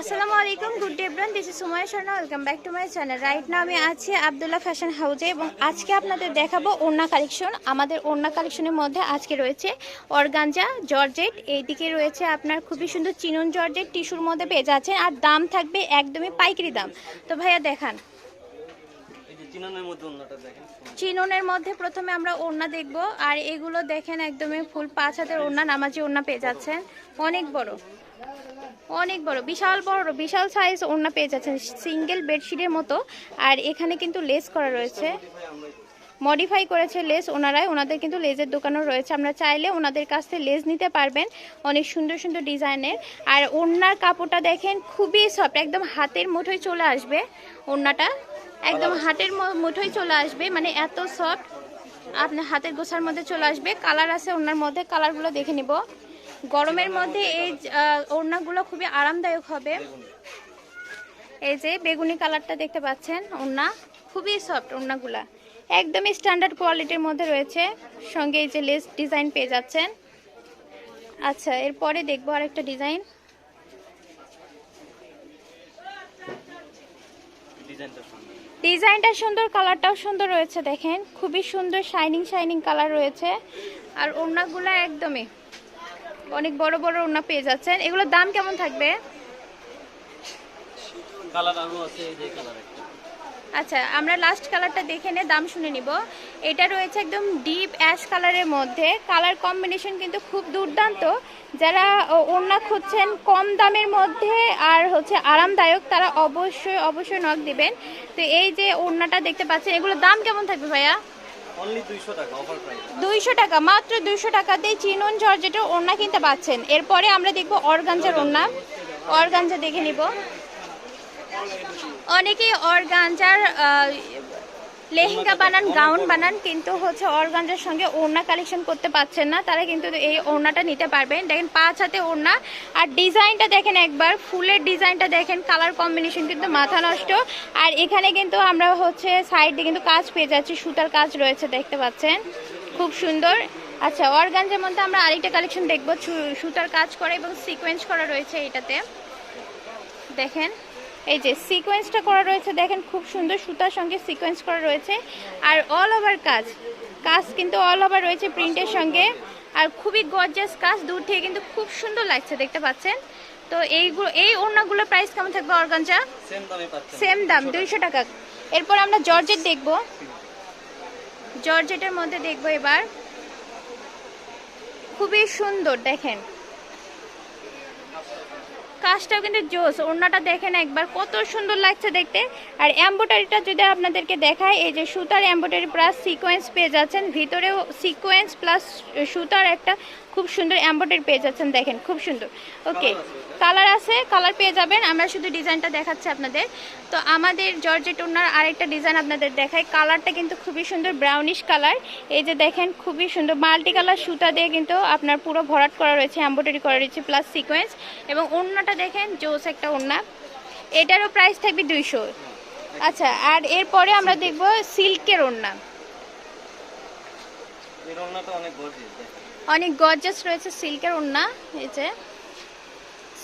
আসসালামু আলাইকুম good day everyone this is Sumaiya Sharma welcome back to my channel right না আমি আছি আবদুল্লাহ ফ্যাশন হাউজে এবং আজকে আপনাদের দেখাবো ওড়না কালেকশন আমাদের ওড়না কালেকশনের মধ্যে আজকে রয়েছে অর্গানজা জর্জেট এইদিকে রয়েছে আপনার খুবই সুন্দর চিনন জর্জেট টিস্যুর মধ্যে পেয়ে যাচ্ছেন আর দাম থাকবে একদমই পাইকারি দাম। তো ভাইয়া দেখান। এই যে চিনানের মধ্যে অন্যটা দেখেন চিননের মধ্যে প্রথমে আমরা ওড়না দেখব আর এগুলো দেখেন একদমই ফুল পাঁচ হাতের ওড়না নামাজি ওড়না পেয়ে যাচ্ছেন অনেক বড়। অনেক বড়, বিশাল বড়, বিশাল সাইজ ওড়না পেয়ে যাচ্ছেন। সিঙ্গেল বেডশিটের মতো। আর এখানে কিন্তু লেস করা রয়েছে। মডিফাই করেছে লেস ওনারাই। ওনাদের কিন্তু লেজের দোকানও রয়েছে। আমরা চাইলে ওনাদের কাছ থেকে লেস নিতে পারবেন অনেক সুন্দর সুন্দর ডিজাইনের। আর ওড়নার কাপড়টা দেখেন, খুবই সফট একদম হাতের মুঠোয় চলে আসবে ওড়নাটা। একদম হাতের মুঠোয় চলে আসবে মানে এত সফট আপনার হাতের গোছার মধ্যে চলে আসবে। কালার আছে ওনার মধ্যে। কালারগুলো দেখে নিব। গরমের মধ্যে এই ওড়নাগুলো খুবই আরামদায়ক হবে। এই যে বেগুনি কালারটা দেখতে পাচ্ছেন, ওড়না খুবই সফট ওড়নাগুলা। একদমই স্ট্যান্ডার্ড কোয়ালিটির মধ্যে রয়েছে। সঙ্গে এই যে লেস ডিজাইন পেয়ে যাচ্ছেন। আচ্ছা এরপরে দেখব আরেকটা ডিজাইন ডিজাইনটা সুন্দর ডিজাইনটা সুন্দর কালারটাও সুন্দর রয়েছে, দেখেন। খুবই সুন্দর শাইনিং শাইনিং কালার রয়েছে। আর ওড়নাগুলো একদমই অনেক বড় বড় ওড়না পেয়ে যাচ্ছেন। এগুলোর দাম কেমন থাকবে? আচ্ছা আমরা লাস্ট কালারটা দেখে নে দাম শুনে নিব। এটা রয়েছে একদম ডিপ অ্যাশ কালারের মধ্যে। কালার কম্বিনেশন কিন্তু খুব দুর্দান্ত। যারা ওড়না খুঁজছেন কম দামের মধ্যে আর হচ্ছে আরামদায়ক তারা অবশ্যই অবশ্যই নক দিবেন। তো এই যে ওড়নাটা দেখতে পাচ্ছেন এগুলোর দাম কেমন থাকবে ভাইয়া? দুইশো টাকা মাত্র দুইশো টাকাতেই চিনন জর্জেটের ওড়না কিনতে পাচ্ছেন। এরপরে আমরা দেখব অর্গানজার ওড়না। অর্গানজা দেখে নিব। অনেকেই অর্গানজার আহ, লেহেঙ্গা বানান, গাউন বানান, কিন্তু হচ্ছে অর্গানজার সঙ্গে ওড়না কালেকশন করতে পারছেন না। তারা কিন্তু এই ওড়নাটা নিতে পারবেন। দেখেন পাঁচ হাতে ওড়না। আর ডিজাইনটা দেখেন একবার, ফুলের ডিজাইনটা দেখেন কালার কম্বিনেশন কিন্তু মাথা নষ্ট। আর এখানে কিন্তু আমরা হচ্ছে সাইডে কিন্তু কাজ পেয়ে যাচ্ছি, সুতার কাজ রয়েছে, দেখতে পাচ্ছেন? খুব সুন্দর। আচ্ছা অর্গানজার মধ্যে আমরা আরেকটা কালেকশন দেখব সুতার কাজ করা এবং সিকোয়েন্স করা রয়েছে এটাতে। দেখেন। এই যে সিকোয়েন্সটা করা রয়েছে দেখেন খুব সুন্দর সুতার সঙ্গে সিকোয়েন্স করা রয়েছে। আর অল ওভার কাজ কাজ কিন্তু অল ওভার রয়েছে প্রিন্টের সঙ্গে। আর খুবই গর্জাস কাজ দূর থেকে কিন্তু খুব সুন্দর লাগছে দেখতে পাচ্ছেন? তো এইগুলো এই ওড়নাগুলোর প্রাইস কেমন থাকবে অর্গানজা? সেম দাম দুইশো টাকা। এরপর আমরা জর্জেট দেখব। জর্জেটের মধ্যে দেখব এবার। খুবই সুন্দর দেখেন। কাজটাও কিন্তু জোস। ওড়নাটা দেখেন একবার, কত সুন্দর লাগছে দেখতে। আর এম্বোটারিটা যদি আপনাদেরকে দেখায় এই যে সুতার এম্ব্রয়ডারি প্লাস সিকোয়েন্স পেয়ে যাচ্ছেন, ভিতরেও সিকোয়েন্স প্লাস সুতার একটা খুব সুন্দর এম্বোটারি পেয়ে যাচ্ছেন, দেখেন, খুব সুন্দর। ওকে কালার আছে কালার পেয়ে যাবেন। আমরা শুধু ডিজাইনটা দেখাচ্ছি আপনাদের। তো আমাদের জর্জেট ওনার আরেকটা ডিজাইন আপনাদের দেখাই। কালারটা কিন্তু খুবই সুন্দর ব্রাউনিশ কালার এই যে দেখেন, খুবই সুন্দর। মাল্টি কালার সুতা দিয়ে কিন্তু আপনার পুরো ভরাট করা রয়েছে এম্ব্রয়ডারি করা রয়েছে প্লাস সিকোয়েন্স এবং ওড়নাটা দেখেন, জোস একটা ওড়না। এটারও প্রাইস থাকবে দুইশো। আচ্ছা আর এরপরে আমরা দেখব সিল্কের ওড়না। অনেক গর্জাস রয়েছে সিল্কের ওড়না এই যে।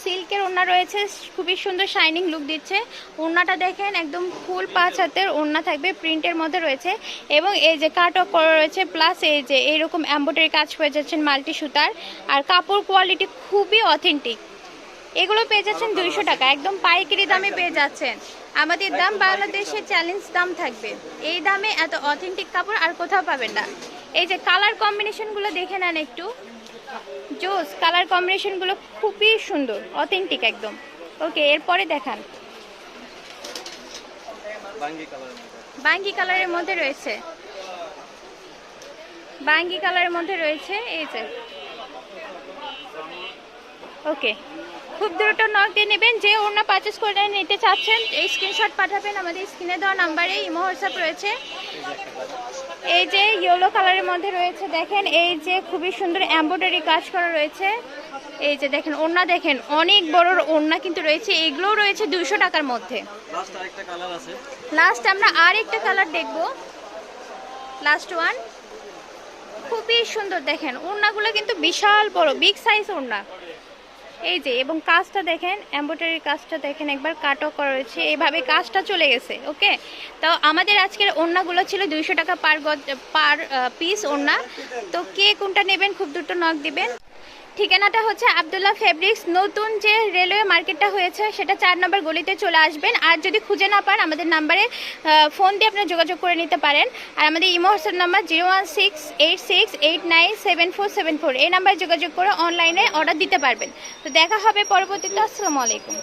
সিল্কের ওড়না রয়েছে খুবই সুন্দর শাইনিং লুক দিচ্ছে। ওড়নাটা দেখেন একদম ফুল পাঁচ হাতের ওড়না থাকবে প্রিন্টের মধ্যে রয়েছে। এবং এই যে কাট অফ করা রয়েছে প্লাস এই যে এইরকম এম্ব্রয়ডারি কাজ হয়ে যাচ্ছেন মাল্টি সুতার আর কাপড় কোয়ালিটি খুবই অথেন্টিক এগুলো পেয়ে যাচ্ছেন দুইশো টাকা একদম পাইকারি দামে পেয়ে যাচ্ছেন। আমাদের দাম বাংলাদেশে চ্যালেঞ্জ দাম থাকবে। এই দামে এত অথেন্টিক কাপড় আর কোথাও পাবেন না। এই যে কালার কম্বিনেশনগুলো দেখে নেন একটু। জোস কালার কম্বিনেশনগুলো খুবই সুন্দর অথেন্টিক একদম। ওকে এরপরে দেখান। বাঙ্গি কালারের মধ্যে। বাঙ্গি কালারের মধ্যে রয়েছে। বাঙ্গি কালারের মধ্যে রয়েছে এই যে। ওকে খুব দ্রুত নক দিয়ে নেবেন। যে ওড়না পারচেস করে নিতে চাচ্ছেন এই স্ক্রিনশট পাঠাবেন। আমাদের স্ক্রিনে দেওয়া নাম্বারে ইমো হোয়াটসঅ্যাপ রয়েছে। এই যে ইয়েলো কালারের মধ্যে রয়েছে দেখেন এই যে খুবই সুন্দর এমব্রয়ডারি কাজ করা রয়েছে। এই যে দেখেন ওড়না দেখেন অনেক বড় ওড়না কিন্তু রয়েছে। এগুলোও রয়েছে দুইশো টাকার মধ্যে। লাস্ট আরেকটা কালার আছে। লাস্ট আমরা আর একটা কালার দেখব। লাস্ট ওয়ান খুবই সুন্দর দেখেন ওড়নাগুলো কিন্তু বিশাল বড় বিগ সাইজ ওড়না। এই যে, এবং কাজটা দেখেন এম্ব্রয়ডারির কাজটা দেখেন, একবার কাটও করা রয়েছে এইভাবে কাজটা চলে গেছে, ওকে? তো আমাদের আজকের ওড়নাগুলো ছিল দুইশো টাকা পার পার পিস ওড়না। তো কে কোনটা নেবেন? খুব দুটো নখ দিবেন। ঠিকানাটা হচ্ছে আবদুল্লাহ ফেব্রিক্স। নতুন যে রেলওয়ে মার্কেটটা হয়েছে, সেটা চার নম্বর গলিতে চলে আসবেন। আর যদি খুঁজে না পান, আমাদের নাম্বারে ফোন দিয়ে আপনার যোগাযোগ করে নিতে পারেন। আর আমাদের Imo WhatsApp number zero one six eight six eight nine seven four seven four. এই নাম্বারে যোগাযোগ করে অনলাইনে অর্ডার দিতে পারবেন। তো দেখা হবে পরবর্তীতে। আসসালামু আলাইকুম।